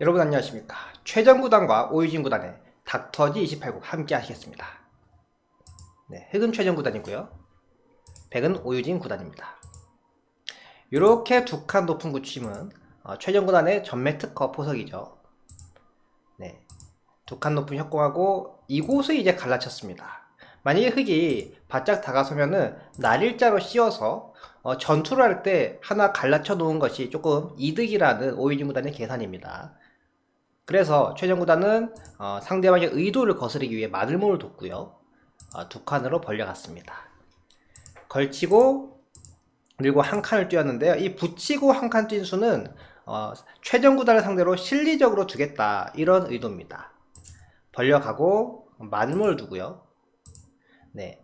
여러분 안녕하십니까? 최정 구단과 오유진 구단의 닥터지 28국 함께 하시겠습니다. 네, 흑은 최정 구단이고요. 백은 오유진 구단입니다. 이렇게 두 칸 높은 구침은 어, 최정 구단의 전매 특허 포석이죠. 네, 두 칸 높은 협공하고 이곳을 이제 갈라쳤습니다. 만약에 흑이 바짝 다가서면은 날일자로 씌워서 어, 전투를 할 때 하나 갈라쳐 놓은 것이 조금 이득이라는 오유진 구단의 계산입니다. 그래서 최정 구단은 어, 상대방의 의도를 거스르기 위해 마들모를 뒀고요. 어, 두 칸으로 벌려갔습니다. 걸치고 그리고 한 칸을 뛰었는데요. 이 붙이고 한 칸 뛴 수는 어, 최정 구단을 상대로 실리적으로 두겠다 이런 의도입니다. 벌려가고 마들모를 두고요. 네.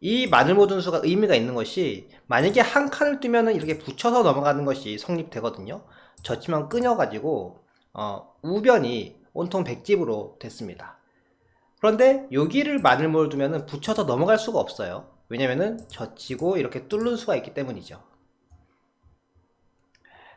이 마늘모 둔수가 의미가 있는 것이 만약에 한 칸을 뜨면은 이렇게 붙여서 넘어가는 것이 성립되거든요. 졌지만 끊어가지고 어, 우변이 온통 백집으로 됐습니다. 그런데 여기를 마늘모를 두면은 붙여서 넘어갈 수가 없어요. 왜냐면은 젖히고 이렇게 뚫는 수가 있기 때문이죠.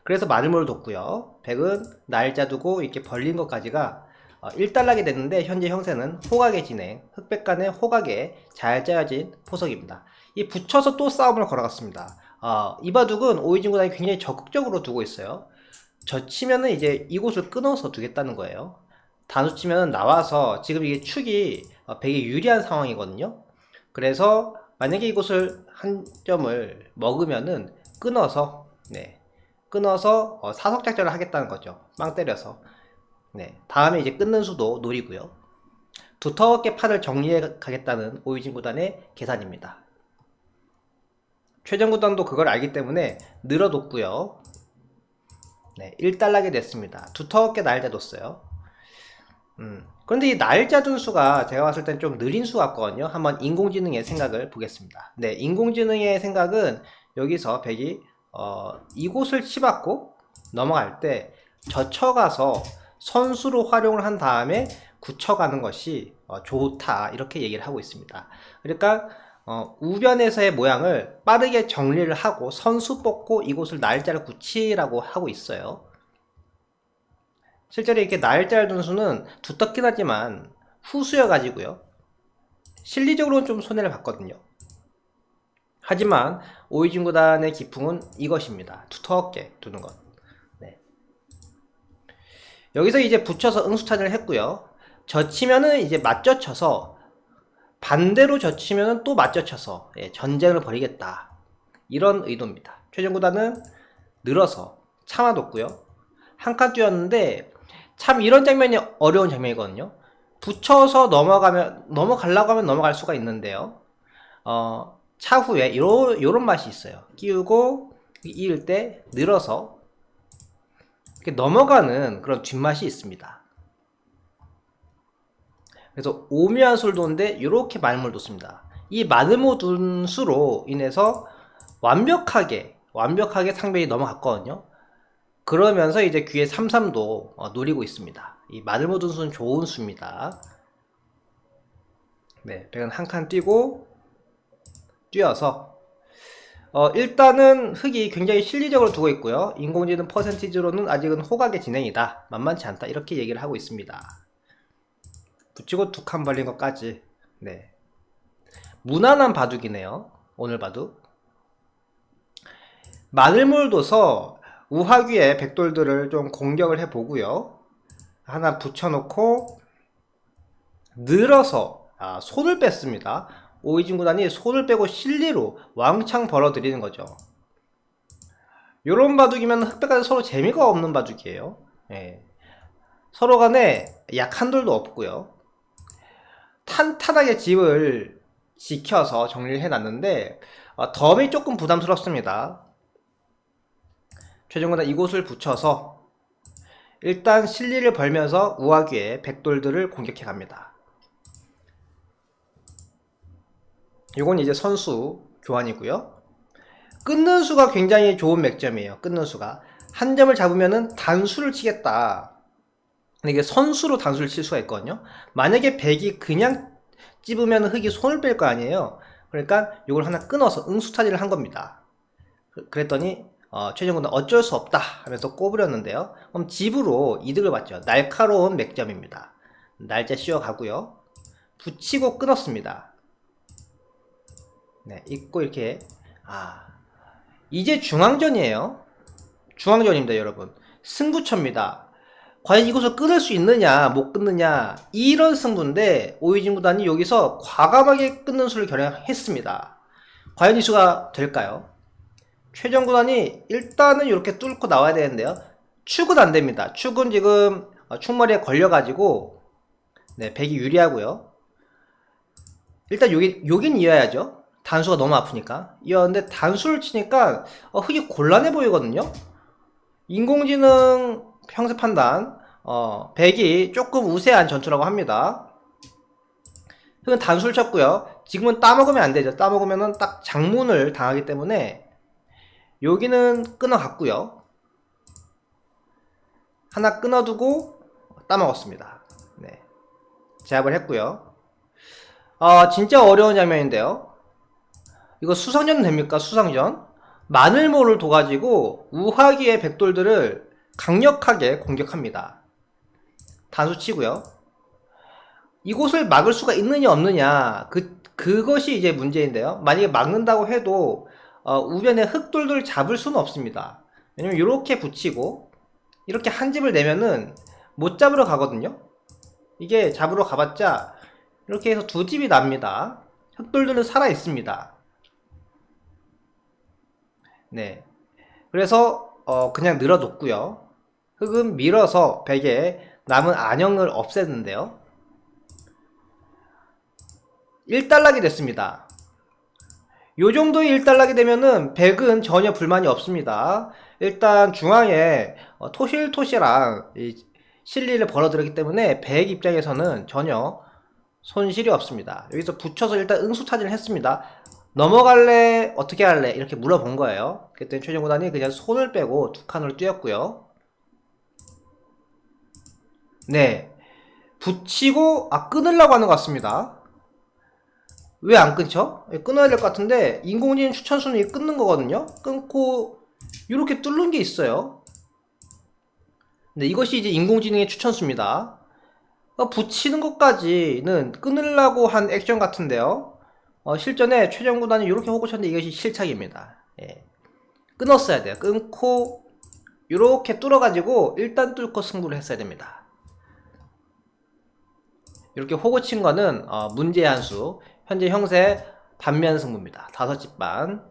그래서 마늘모를 뒀고요. 백은 날짜 두고 이렇게 벌린 것까지가 어, 1달락이 됐는데 현재 형세는 호각의 진행, 흑백 간의 호각에 잘 짜여진 포석입니다. 이 붙여서 또 싸움을 걸어갔습니다. 어, 이 바둑은 오이진 구단이 굉장히 적극적으로 두고 있어요. 젖히면은 이제 이곳을 끊어서 두겠다는 거예요. 단수 치면은 나와서 지금 이게 축이 어, 백이 유리한 상황이거든요. 그래서 만약에 이곳을 한 점을 먹으면은 끊어서 네 끊어서 어, 사석 작전을 하겠다는 거죠. 빵 때려서 네 다음에 이제 끊는 수도 노리고요. 두텁게 판을 정리해 가겠다는 오유진 구단의 계산입니다. 최정 구단도 그걸 알기 때문에 늘어뒀고요. 네, 1달락이 됐습니다. 두텁게 날짜 뒀어요. 음, 그런데 이 날짜 둔 수가 제가 봤을 땐 좀 느린 수 같거든요. 한번 인공지능의 생각을 보겠습니다. 네, 인공지능의 생각은 여기서 백이 어, 이곳을 치받고 넘어갈 때 젖혀가서 선수로 활용을 한 다음에 굳혀가는 것이 어, 좋다 이렇게 얘기를 하고 있습니다. 그러니까 어, 우변에서의 모양을 빠르게 정리를 하고 선수 뽑고 이곳을 날짜를 굳히라고 하고 있어요. 실제로 이렇게 날짜를 둔 수는 두텁긴 하지만 후수여 가지고요. 실리적으로는 좀 손해를 봤거든요. 하지만 오이진 구단의 기풍은 이것입니다. 두텁게 두는 것. 네. 여기서 이제 붙여서 응수차지를 했고요. 젖히면은 이제 맞젖혀서 반대로 젖히면 또 맞젖혀서 예, 전쟁을 벌이겠다. 이런 의도입니다. 최종 구단은 늘어서 참아뒀고요. 한 칸 뛰었는데 참 이런 장면이 어려운 장면이거든요. 붙여서 넘어가면 넘어가려고 하면 넘어갈 수가 있는데요. 어, 차후에 요, 요런 맛이 있어요. 끼우고 이을 때 늘어서 넘어가는 그런 뒷맛이 있습니다. 그래서 오묘한 술도인데 이렇게 마늘을 뒀습니다. 이 마늘모 둔 수로 인해서 완벽하게 완벽하게 상변이 넘어갔거든요. 그러면서 이제 귀에 삼삼도 어, 노리고 있습니다. 이 마늘모 둔 수는 좋은 수입니다. 네, 백은 한 칸 뛰고 뛰어서 어, 일단은 흙이 굉장히 실리적으로 두고 있고요. 인공지능 퍼센티지로는 아직은 호각의 진행이다. 만만치 않다. 이렇게 얘기를 하고 있습니다. 붙이고 두 칸 벌린 것까지. 네. 무난한 바둑이네요. 오늘 바둑. 마늘물 둬서 우하귀에 백돌들을 좀 공격을 해보고요. 하나 붙여놓고 늘어서 아, 손을 뺐습니다. 오이진 구단이 손을 빼고 실리로 왕창 벌어들이는 거죠. 요런 바둑이면 흑백까지 서로 재미가 없는 바둑이에요. 예. 서로 간에 약한 돌도 없고요 탄탄하게 집을 지켜서 정리를 해놨는데 어, 덤이 조금 부담스럽습니다. 최종보다 이곳을 붙여서 일단 실리를 벌면서 우아귀에 백돌들을 공격해 갑니다. 이건 이제 선수 교환이고요. 끊는 수가 굉장히 좋은 맥점이에요. 끊는 수가 한 점을 잡으면은 단수를 치겠다. 이게 선수로 단수를 칠 수가 있거든요. 만약에 백이 그냥 찝으면 흙이 손을 뺄 거 아니에요. 그러니까 이걸 하나 끊어서 응수타지를 한 겁니다. 그- 그랬더니 어, 최종구단 어쩔 수 없다 하면서 꼬부렸는데요. 그럼 집으로 이득을 봤죠. 날카로운 맥점입니다. 날짜 씌워가고요. 붙이고 끊었습니다. 네, 있고 이렇게 아 이제 중앙전이에요. 중앙전입니다, 여러분. 승부처입니다. 과연 이곳을 끊을 수 있느냐, 못 끊느냐, 이런 승부인데, 오이진 구단이 여기서 과감하게 끊는 수를 결정했습니다. 과연 이 수가 될까요? 최정 구단이 일단은 이렇게 뚫고 나와야 되는데요. 축은 안 됩니다. 축은 지금 어, 축머리에 걸려가지고, 네, 백이 유리하고요. 일단 여기, 여긴 이어야죠. 단수가 너무 아프니까. 이었는데 단수를 치니까 어, 흙이 곤란해 보이거든요. 인공지능 형세 판단, 어, 백이 조금 우세한 전투라고 합니다. 흙은 단수를 쳤고요. 지금은 따먹으면 안 되죠. 따먹으면은 딱 장문을 당하기 때문에 여기는 끊어갔고요. 하나 끊어두고 따먹었습니다. 네. 제압을 했고요. 어, 진짜 어려운 장면인데요. 이거 수상전 됩니까? 수상전? 마늘모를 둬가지고 우하기의 백돌들을 강력하게 공격합니다. 단수 치고요. 이곳을 막을 수가 있느냐 없느냐 그 그것이 이제 문제인데요. 만약에 막는다고 해도 어, 우변에 흑돌들을 잡을 수는 없습니다. 왜냐면 이렇게 붙이고 이렇게 한 집을 내면은 못 잡으러 가거든요. 이게 잡으러 가봤자 이렇게 해서 두 집이 납니다. 흑돌들은 살아 있습니다. 네. 그래서 어, 그냥 늘어뒀고요. 흙은 밀어서 벽에 남은 안형을 없앴는데요. 1달락이 됐습니다. 요 정도의 1달락이 되면은 백은 전혀 불만이 없습니다. 일단 중앙에 어, 토실토실한 이 실리를 벌어들였기 때문에 백 입장에서는 전혀 손실이 없습니다. 여기서 붙여서 일단 응수 타진을 했습니다. 넘어갈래? 어떻게 할래? 이렇게 물어본 거예요. 그때 최종 구단이 그냥 손을 빼고 두 칸으로 뛰었고요. 네. 붙이고, 아, 끊으려고 하는 것 같습니다. 왜 안 끊죠? 예, 끊어야 될 것 같은데, 인공지능 추천 순위 끊는 거거든요? 끊고, 이렇게 뚫는 게 있어요. 네, 이것이 이제 인공지능의 추천수입니다. 어, 붙이는 것까지는 끊으려고 한 액션 같은데요. 어, 실전에 최정구단이 이렇게 호구 쳤는데 이것이 실착입니다. 예. 끊었어야 돼요. 끊고 이렇게 뚫어가지고 일단 뚫고 승부를 했어야 됩니다. 이렇게 호구 친 거는 어, 문제의 한 수. 현재 형세 반면 승부입니다. 다섯 집 반.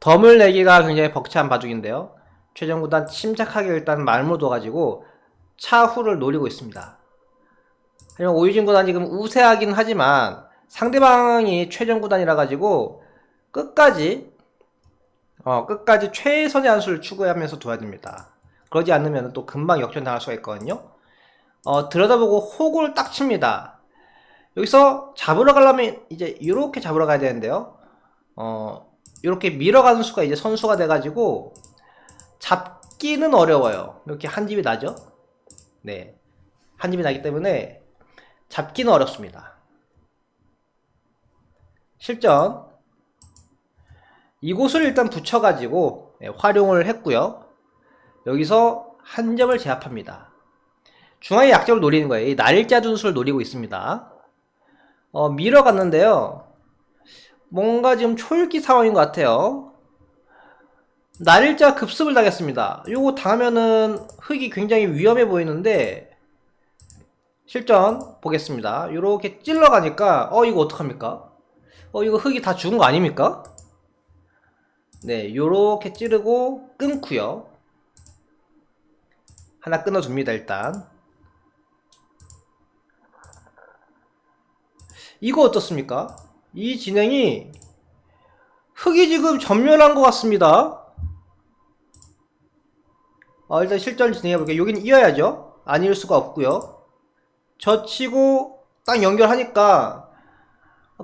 덤을 내기가 굉장히 벅찬 바둑인데요. 최정구단 침착하게 일단 말무 둬가지고 차후를 노리고 있습니다. 하지만 오유진 구단 지금 우세하긴 하지만 상대방이 최전 구단이라 가지고 끝까지 어 끝까지 최선의 한 수를 추구하면서 둬야 됩니다. 그러지 않으면 또 금방 역전 당할 수가 있거든요. 어 들여다보고 호구를 딱 칩니다. 여기서 잡으러 가려면 이제 이렇게 잡으러 가야 되는데요. 어 이렇게 밀어가는 수가 이제 선수가 돼가지고 잡기는 어려워요. 이렇게 한 집이 나죠. 네, 한 집이 나기 때문에 잡기는 어렵습니다. 실전 이곳을 일단 붙여가지고 네, 활용을 했고요. 여기서 한 점을 제압합니다. 중앙의 약점을 노리는 거예요. 이 날짜 준수를 노리고 있습니다. 어, 밀어갔는데요. 뭔가 지금 초읽기 상황인 것 같아요. 날짜 급습을 당했습니다. 요거 당하면은 흙이 굉장히 위험해 보이는데 실전 보겠습니다. 요렇게 찔러가니까 어 이거 어떡합니까? 어 이거 흙이 다 죽은 거 아닙니까? 네 요렇게 찌르고 끊고요. 하나 끊어줍니다 일단. 이거 어떻습니까? 이 진행이 흙이 지금 전멸한 것 같습니다. 어, 일단 실전 진행해 볼게요. 여기는 이어야죠. 아닐 수가 없고요. 젖히고 딱 연결하니까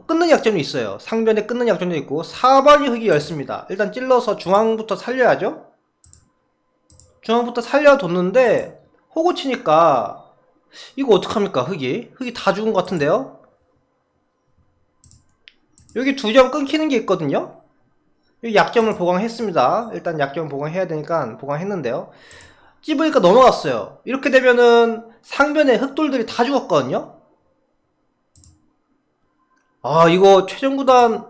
끊는 약점이 있어요. 상변에 끊는 약점도 있고 4번이 흙이 열습니다. 일단 찔러서 중앙부터 살려야죠. 중앙부터 살려뒀는데 호구 치니까 이거 어떡합니까 흙이? 흙이 다 죽은 것 같은데요? 여기 두 점 끊기는 게 있거든요? 이 약점을 보강했습니다. 일단 약점 보강해야 되니까 보강했는데요. 찝으니까 넘어갔어요. 이렇게 되면은 상변의 흑돌들이 다 죽었거든요. 아 이거 최종구단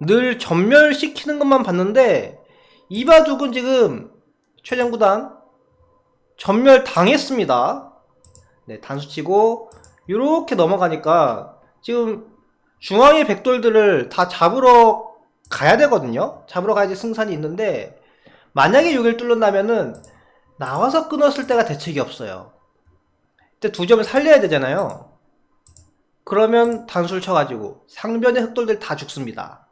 늘 전멸시키는 것만 봤는데 이바둑은 지금 최종구단 전멸 당했습니다. 네 단수치고 이렇게 넘어가니까 지금 중앙의 백돌들을 다 잡으러 가야 되거든요. 잡으러 가야지 승산이 있는데 만약에 여기를 뚫는다면은 나와서 끊었을 때가 대책이 없어요. 그때 두 점을 살려야 되잖아요. 그러면 단수를 쳐가지고 상변의 흑돌들 다 죽습니다.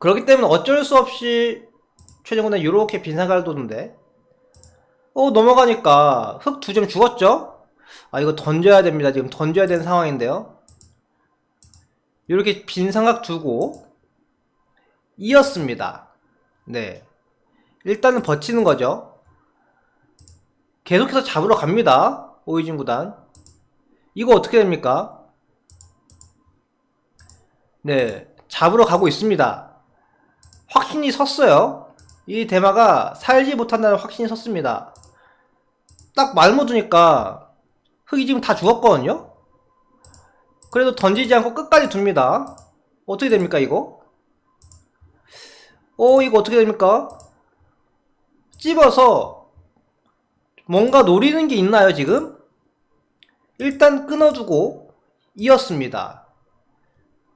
그렇기 때문에 어쩔 수 없이 최종훈은 이렇게 빈사갈 도는데 어 넘어가니까 흑 두 점 죽었죠? 아 이거 던져야 됩니다. 지금 던져야 되는 상황인데요. 이렇게 빈 삼각 두고 이었습니다. 네. 일단은 버티는 거죠. 계속해서 잡으러 갑니다. 오이진 구단. 이거 어떻게 됩니까? 네. 잡으러 가고 있습니다. 확신이 섰어요. 이 대마가 살지 못한다는 확신이 섰습니다. 딱 말모두니까 흙이 지금 다 죽었거든요? 그래도 던지지 않고 끝까지 둡니다. 어떻게 됩니까, 이거? 어, 이거 어떻게 됩니까? 찝어서 뭔가 노리는 게 있나요, 지금? 일단 끊어두고 이었습니다.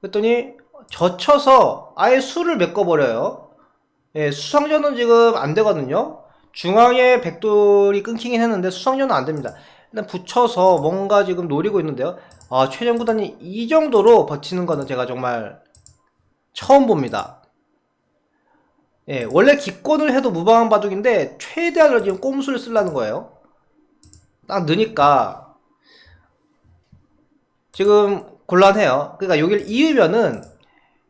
그랬더니 젖혀서 아예 수를 메꿔버려요. 예, 수상전은 지금 안 되거든요. 중앙에 백돌이 끊기긴 했는데 수상전은 안 됩니다. 일단 붙여서 뭔가 지금 노리고 있는데요. 아, 최정 구단이 이 정도로 버티는 거는 제가 정말 처음 봅니다. 예, 원래 기권을 해도 무방한 바둑인데 최대한으로 지금 꼼수를 쓰려는 거예요. 딱 느니까 지금 곤란해요. 그러니까 여기를 이으면은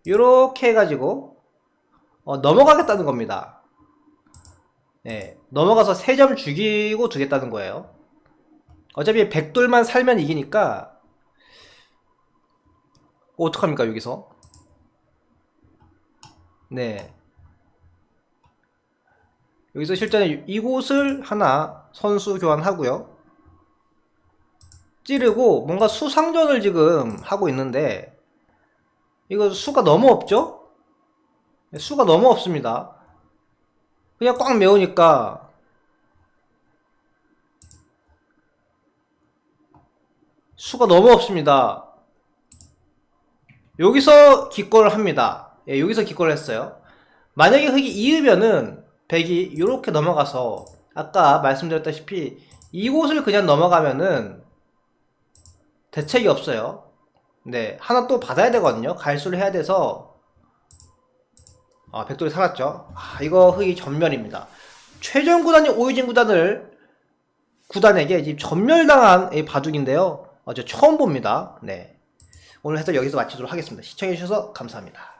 이렇게 해가지고 어, 넘어가겠다는 겁니다. 예, 넘어가서 3점 죽이고 두겠다는 거예요. 어차피 백돌만 살면 이기니까 어떡합니까 여기서? 네. 여기서 실전에 이곳을 하나 선수 교환하고요. 찌르고 뭔가 수상전을 지금 하고 있는데 이거 수가 너무 없죠? 네, 수가 너무 없습니다. 그냥 꽉 메우니까 수가 너무 없습니다. 여기서 기권을 합니다. 예, 여기서 기권을 했어요. 만약에 흙이 이으면은 백이 이렇게 넘어가서 아까 말씀드렸다시피 이곳을 그냥 넘어가면은 대책이 없어요. 네, 하나 또 받아야 되거든요. 갈수를 해야 돼서 아, 백돌이 살았죠. 아, 이거 흙이 전멸입니다. 최종 구단이 오유진 구단을 구단에게 전멸당한 이 바둑인데요. 어, 저 처음 봅니다. 네. 오늘 해설 여기서 마치도록 하겠습니다. 시청해주셔서 감사합니다.